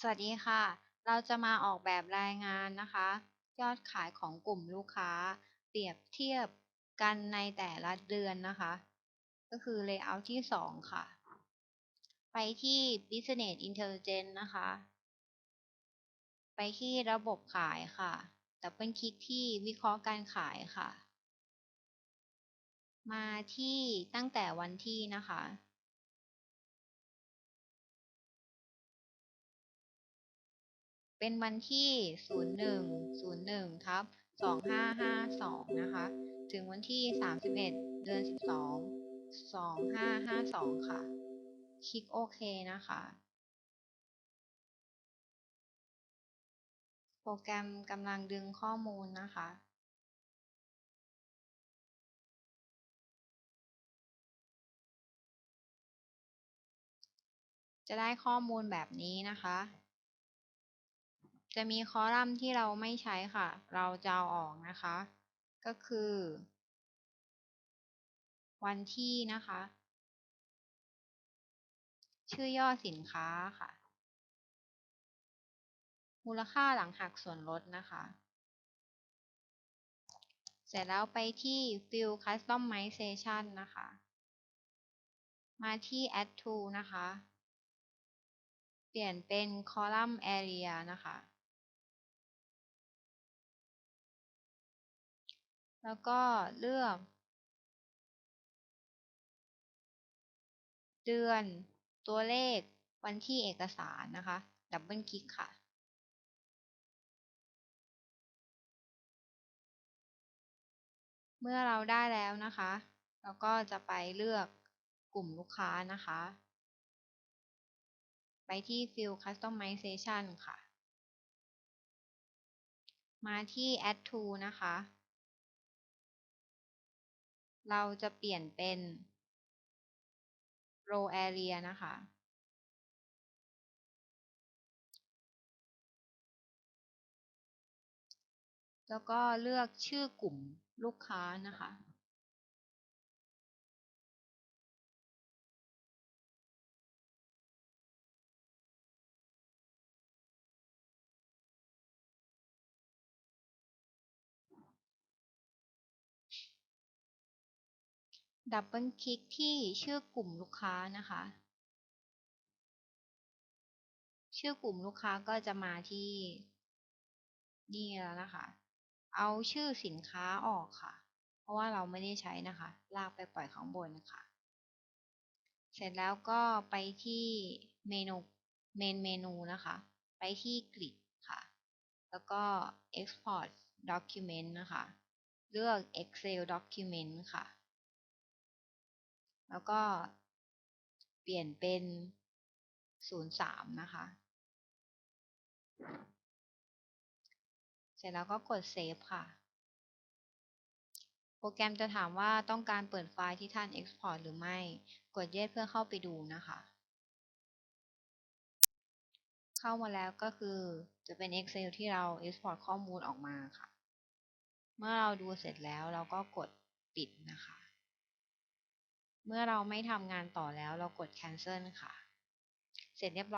สวัสดีค่ะ เราจะมาออกแบบรายงานนะคะ ยอดขายของกลุ่มลูกค้า เปรียบเทียบกันในแต่ละเดือนนะคะ ก็คือ layout ที่ 2 ค่ะ ไปที่ business intelligence นะคะ ไปที่ระบบขายค่ะดับเบิลคลิกที่วิเคราะห์การขายค่ะ มาที่ตั้งแต่วันที่นะคะ เป็นวันที่ 01 01ทับ2552 นะคะ ถึงวันที่ 31 เดือน 12 2552 ค่ะ คลิกโอเคนะคะ โปรแกรมกำลังดึงข้อมูลนะคะจะได้ข้อมูลแบบนี้นะคะ จะมีคอลัมน์ที่เราไม่ใช้ค่ะ เราจะเอาออกนะคะ ก็คือ วันที่นะคะ ชื่อย่อสินค้าค่ะ มูลค่าหลังหักส่วนลดนะคะ เสร็จแล้วไปที่ Field Customization นะคะ มาที่ Add to นะคะ เปลี่ยนเป็น Column Area นะคะ แล้วก็เลือก เดือน ตัวเลข วันที่เอกสารนะคะ ดับเบิลคลิกค่ะ เมื่อเราได้แล้วนะคะ เราก็จะไปเลือกกลุ่มลูกค้านะคะ ไปที่ Field Customization ค่ะ มาที่ Add to นะคะ เราจะเปลี่ยนเป็น Row Area นะคะ แล้วก็เลือกชื่อกลุ่มลูกค้านะคะ ดับเบิลคลิกที่ชื่อกลุ่มลูกค้านะคะ ชื่อกลุ่มลูกค้าก็จะมาที่นี่แล้วนะคะ เอาชื่อสินค้าออกค่ะ เพราะว่าเราไม่ได้ใช้นะคะ ลากไปปล่อยข้างบนนะคะ เสร็จแล้วก็ไปที่เมนูเมนเมนูนะคะ ไปที่กริดค่ะ แล้วก็ export document นะคะ เลือก excel document ค่ะ แล้วก็เปลี่ยนเป็น03นะคะ เสร็จแล้วก็กด Save ค่ะ โปรแกรมจะถามว่าต้องการเปิดไฟล์ที่ท่าน Export หรือไม่ กด Yes เพื่อเข้าไปดูนะคะ เข้ามาแล้วก็คือจะเป็น Excel ที่เรา Export ข้อมูลออกมาค่ะ เมื่อเราดูเสร็จแล้วเราก็กดปิดนะคะ เมื่อเราไม่ทำงานต่อแล้วเรากด Cancel ค่ะ เสร็จเรียบร้อย